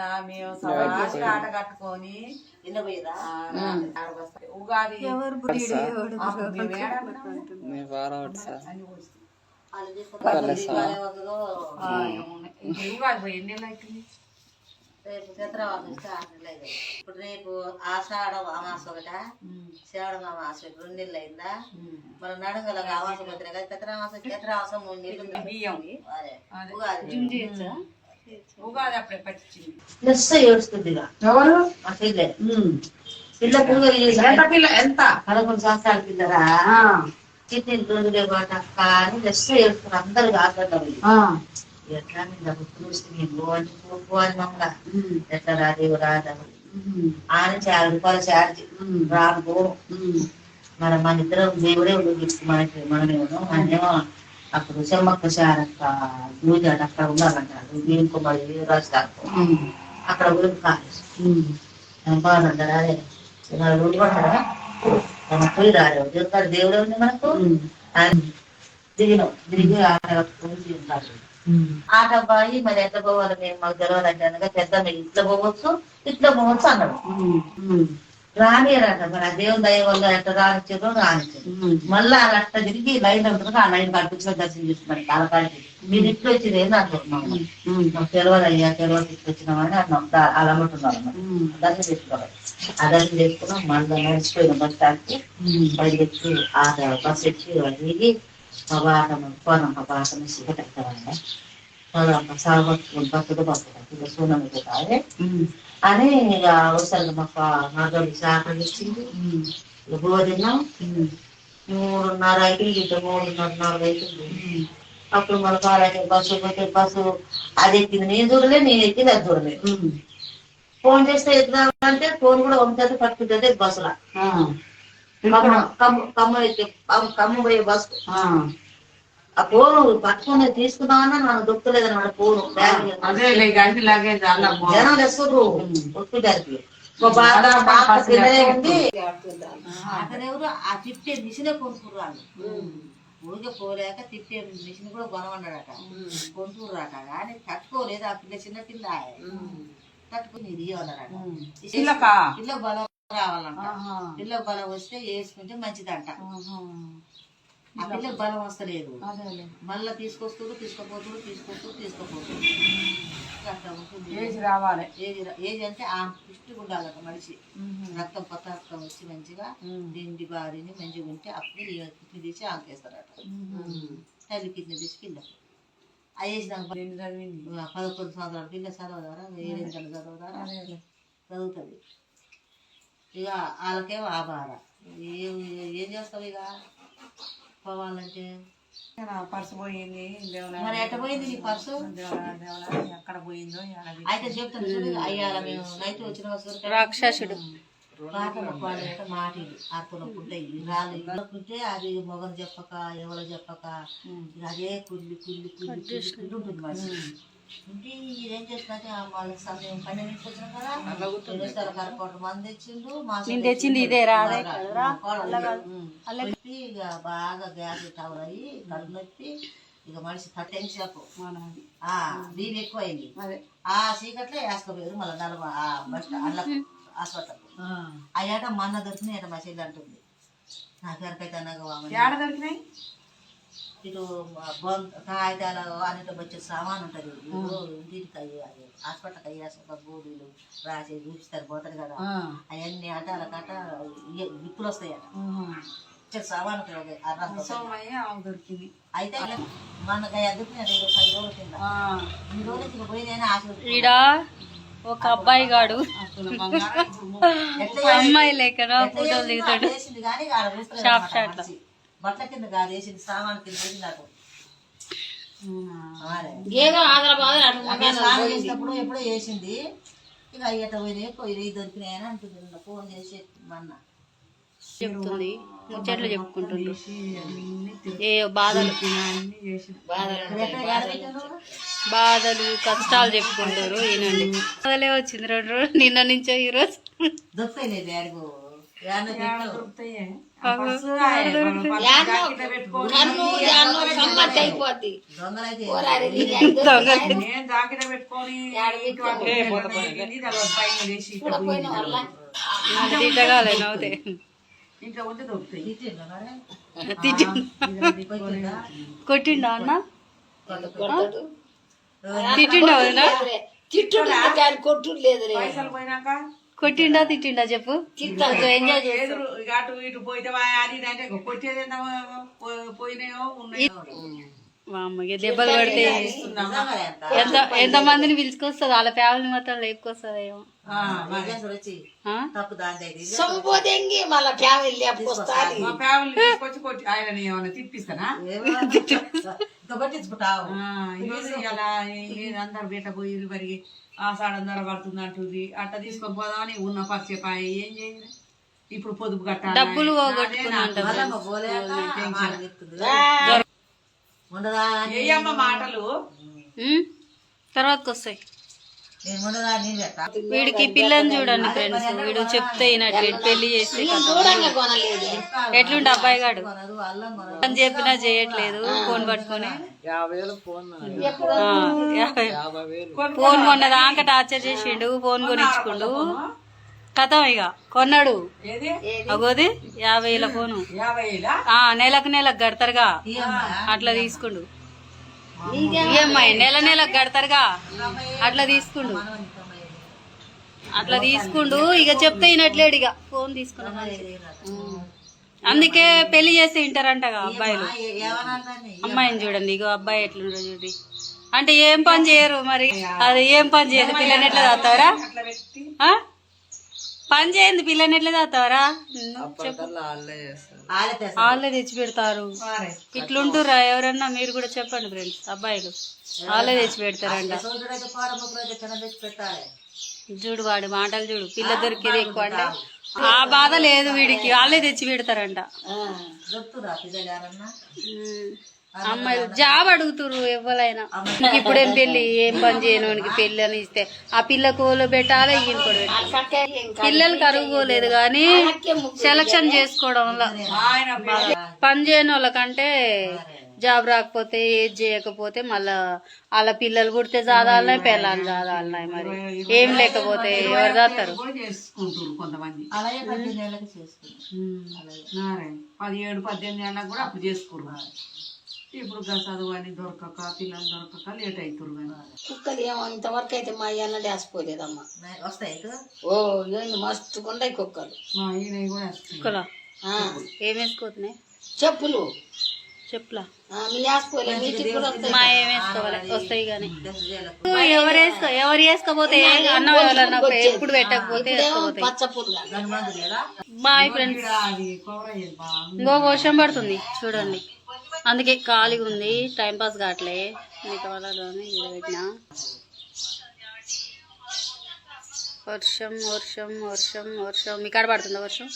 మొన్న మేము సవాసి ఆట కట్టుకొని నిన్న. ఉగాది ఉగాది ఎన్ని రేపు ఇప్పుడు రేపు ఆషాఢం అమాస ఒకట? శ్రావణ అమాస రెండు నెలలు అయిందా? మన నడుగల అమాస పత్రిక కదా? చంద్రమాసం మూడు నెలలు ఉంది. బియ్యం. ఉగాది. ఉగాది అప్పుడే పట్టించింది. ఏడుస్తుంది ఎవరు? మా పిల్ల పిల్ల ఎంత పిల్ల? ఎంత? పదకొండు సంవత్సరాల పిల్లరా? చిట్టి రోజులే పాట అక్క అని లెస్స ఏడుస్తారు అందరు కాకుండా ఆ, ఎట్లా మీద చూస్తే నేను పోవాలి పోవాలి మమ్మల్ని? ఎట్లా రాదేవు రాదా ఉమ్, ఆని యాభై రూపాయలు ఛార్జ్ పోను ఉమ్. మన ఇద్దరం దేవుడే మనకి మనమేమో మనమేమో అప్పుడు చెమ్మక్క శారక్క పూజ అక్కడ ఉండాలంటారు దీనికి మరి రాజుతారు అక్కడ ఊరికి కాలేదు బాగుంటారా అదే ఊరు పడ్డారా మన పోయి రాలేవు దేవుడు దేవుడే ఉంది మనకు? దిగినాం దిగి ఆట కట్టుకొని ఉంటారు ఆట బాయి మరి ఎట్లా పోవాలి మేము మాకు తెలియదంటే అనగా పెద్ద మీరు ఇట్లా పోవచ్చు ఇట్లా పోవచ్చు అన్నాడు. రానియరంట మరి ఆ దేవుని దయ వల్ల ఎట్లా రానిచ్చారు రానిచ్చారు మళ్ళీ ఆ అట్ట తిరిగి లైన్ ఉంటుంది ఆ లైన్ కట్టించుకొని దర్శనం చేసుకున్నాడు కాలకాడికి మీరు ఇట్లు వచ్చింది ఏంది అంటున్నాం మాకు తెలియదు అయ్యా తెలియదు ఇట్లు వచ్చినామని అన్నాం దా- అలా అన్నమాట. దర్శనం చేసుకోవాలి ఆ దర్శనం చేసుకున్నాం మళ్ళీ నడిచిపోయిన బస్ స్టాండ్కి బయట ఎక్కి ఆ బస్ ఎక్కి దిగి మా బాట పోనాం మా బాట పోదాం సాగు బస్సుతో బస్సు సూనం అని ఇక అవసరం మా నాతోటి శాఖ ఇచ్చింది తిన్నాం మూడున్నర అయిపోయింది ఇక మూడున్నర నాలుగు అయిపోయింది అప్పుడు మన కాలకి బస్సు పోతే బస్సు అది ఎక్కింది. నేను చూడలే నేను ఎక్కింది అది చూడలే. ఫోన్ చేస్తే ఎత్తుదామంటే ఫోన్ కూడా ఉంటుంది పట్టుకుంటుంది బస్సులో. కమ్మ కమ్మ- కమ్మ పోయే బస్సు. ఆ ఫోన్ పట్టుకుని తీసుకుందామన్నా నాకు దొక్కలేదని వాడు అలా జనం పిల్లలే ఉంది. అతనెవరు ఆ తిప్పే మిషనే కొనుక్కుర్రాళ్ళు ఊరికే పోలేక తిప్పే మిషన్ కూడా కొనమన్నాడట. కొనుక్కుర్రాట కానీ తట్టుకోలేదు ఆ పిల్ల చిన్న పిల్ల. తట్టుకుని ఇది అన్నారట పిల్లకా? పిల్ల బలం రావాలంట. పిల్ల బలం వస్తే వేసుకుంటే మంచిదంట. ఆ పిల్లకి బలం వస్తలేదు. మళ్ళా తీసుకొస్తుడు తీసుకుపోతుడు తీసుకొస్తూ తీసుకుపోతుడు అట్లా ఉంటుంది. ఏజ్ రావాలి. ఏజ్ రా- ఏజ్ అంటే ఆ పుష్టి ఉండాలట మనిషి. రక్తం కొత్త రక్తం వచ్చి మంచిగా దిండి బారిని మంచిగా ఉంటే అప్పుడు కిడ్నీ తీసి ఆంకేస్తారట తల్లి కిడ్నీ తీసి కింద. ఆ ఏజ్ నాకు ఎన్ని చదివింది? పదకొండు సంవత్సరాల పిల్ల చదవదారా? ఏడెనిమిది గంటలు చదవదారా? చదువుతుంది. ఇక వాళ్ళకేమో ఆ బాధ ఏం ఏం చేస్తావు ఇక? పోవాలంటే? నా పర్సు పోయింది మరి ఎట్ట పోయింది నీ పర్సు? ఎక్కడ పోయిందో ఎక్కడ అయితే చెప్తాను చూడు అయ్యాల మేము నైట్ వచ్చిన రాక్షసుడు. మొక్కలు మాటిలు ఆకులు పుట్టాయి రాళ్ళు పుట్టే అది మొగలు చెప్పక ఎవరు చెప్పక అదే కుళ్ళి కుళ్ళి కుళ్ళి కుళ్ళి కుళ్ళి ఉంటుంది నేను తెచ్చింది ఇదే రా అదే కదరా ఇక బాగా గ్యాస్ టవర్ అయ్యి కడుపు నొప్పి ఇక మనిషి ఆ దీని ఎక్కువైంది. అదే. ఆ చీకట్లో వేసుకోపోయారు మళ్ళీ నలభ ఆ బస్ అల్ల హాస్పిటల్. ఆ. ఏట మా అన్న దొరికిన ఏట మా చెల్లి అంటుంది. నాకు ఎవరికైతే అన్నగా ఏడ దొరికినాయి? ఇటు బొంత కాగితాలు అన్నిటి వచ్చే సామాన్ ఉంటుంది ఇంటికి అయ్యి అది హాస్పిటల్కి అయ్యేసాక గోడీలు రాసి చూపిస్తారు పోతారు కదా. అవన్నీ అట అలా కట్ట విప్పులు వస్తాయట. వచ్చే సామాన్ దొరికింది. అయితే మనకు నేను పది రోజుల కింద. ఈ రోజు ఇక పోయిన ఆశ ఒక అబ్బాయి గాడు. అమ్మాయి ఎట్లా ఫోటోలు చేసిందో? దిగుతాడు. అట్లా షాప్ షాట్లో. బట్టల కింద కాదు వేసింది సామాన్ కింద వేసింది నాకు. ఏదో ఆదర బాధ అక్కడ స్నానం చేసినప్పుడు ఎప్పుడో వేసింది ఇక అయ్యట పోయినాయి పోయి దొరికినాయని అంటుంది ఫోన్ చేసి మొన్న చెప్తుంది. ముచ్చట్లు చెప్పుకుంటుండ్రు ఏ బాధలు. బాధలు కష్టాలు చెప్పుకుంటారు. ఈయనండి. బాధలే వచ్చింది రెండు రోజులు. నిన్న నుంచో ఈ రోజు. వేసి ఇట్లా ఉంటే దొరుకుతాయి? కొట్టిండా? అన్న? తిట్టిండా కొట్టుడు లేదు పైసలు పోయినాక? కొట్టిండా తిట్టిండా చెప్పు? ఎంజాయ్ అటు ఇటు పోయితే కొట్టేది పోయినాయో ఉన్నాయో? మామయ్య దెబ్బలు పడితే ఎంత? ఎంత? మందిని పిలుచుకొస్తుంది? వాళ్ళ ఫ్యామిలీ ఫ్యామిలీ లేపుకొస్తాది. మా ఫ్యామిలీ తీసుకొచ్చి కొట్టి ఆయన ఏమైనా తిప్పిస్తానా? ఏమో అందరు బయట పోయి ఆ సాడందర పడుతుంది అంటుంది. అట్ట తీసుకొని పోదామని ఉన్న పచ్చేపాయ ఏం చేయాలి? ఇప్పుడు పొదుపు కట్టాలి. డబ్బులు ఏయమ్మ మాటలు? ఉమ్? తర్వాతకి వస్తాయి వీడికి పిల్లని చూడండి ఫ్రెండ్స్ వీడు చెప్తే ఈయనట్టు వీడు పెళ్ళి కొనలేదు. ఎట్లుంటే అబ్బాయి గాడు? అని చెప్పినా చేయట్లేదు ఫోన్ పట్టుకొని. ఫోన్ కొన్నదాకా టార్చర్ చేసిండు ఫోన్ కొనిచ్చుకుండు. కథం ఇక కొన్నాడు. ఏది? అగోది యాభై వేల ఫోను. నెలకు నెలకు కడతారుగా. తీయమ్మా అట్లా తీసుకుండు. ఈఎంఐ నెల నెల కడతారుగా. అట్లా తీసుకుండు. అట్లా తీసుకుండు. ఇక చెప్తే వినట్లేడు ఇక. ఫోన్ తీసుకున్నా అందుకే పెళ్ళి చేస్తే వింటారంటగా అబ్బాయిలు. అమ్మాయిని చూడండి. ఇగో అబ్బాయి ఎట్లుండో చూడండి అంటే ఏం పని చేయరు మరి. అది ఏం పని చేయదు. పిల్లని ఎట్లా తాగుతావరా? పని చేయండి పిల్లని ఎట్లా తెస్తా వాళ్ళే తెచ్చి పెడతారు. ఇట్లుంటురా ఎవరన్నా మీరు కూడా చెప్పండి ఫ్రెండ్స్ అబ్బాయిలు. వాళ్ళే తెచ్చి పెడతారంట. చూడు వాడి మాటలు చూడు పిల్ల దొరికేది ఎక్కువ అంటే. ఆ బాధ లేదు వీడికి వాళ్ళే తెచ్చి పెడతారంట. అమ్మాయిలు జాబ్ అడుగుతురు ఎవరైనా ఇప్పుడేం పెళ్ళి ఏం పని చేయనోనికి పెళ్ళి అని ఇస్తే. ఆ పిల్ల కోలు పెట్టాలి ఈయన కూడా పెట్టాలి. పిల్లలు కరుగుకోలేదు కానీ సెలక్షన్ చేసుకోవడం వల్ల. పని చేయని వాళ్ళకంటే జాబ్ రాకపోతే ఏది చేయకపోతే మళ్ళా వాళ్ళ పిల్లలు పుడితే చదవాలనే పిల్లలు చదవాలన్నాయి మరి. ఏం లేకపోతే ఎవరు నారాయణ. పదిహేడు పద్దెనిమిది ఏళ్ళకి కూడా చేసుకున్నారు ఇప్పుడు చదువు అని దొరకక పిల్లలు దొరకక లేట్ అవుతారు కానీ కుక్కలు ఏమో ఇంతవరకు అయితే మా అన్న డేసిపోలేదమ్మా వస్తాయి. ఓ ఏంది మస్తు కొండయి కుక్కలు. మా ఈయన కూడా కుక్కలా? ఏం వేసుకోతున్నాయి? చెప్పులు. చెప్పులా? మీ వస్తాయి. కానీ. ఎవరు వేసుకో ఎవరు వేసుకోపోతే అన్నం ఎవరన్నా ఎప్పుడు పెట్టకపోతే బాయ్ ఫ్రెండ్స్ ఇంకో వర్షం పడుతుంది. చూడండి. అందుకే ఖాళీగా ఉంది టైం పాస్ కావట్లే. మిగతా వాళ్ళలోనే పెట్టిన వర్షం వర్షం వర్షం వర్షం. మీ కాడ పడుతుందా వర్షం?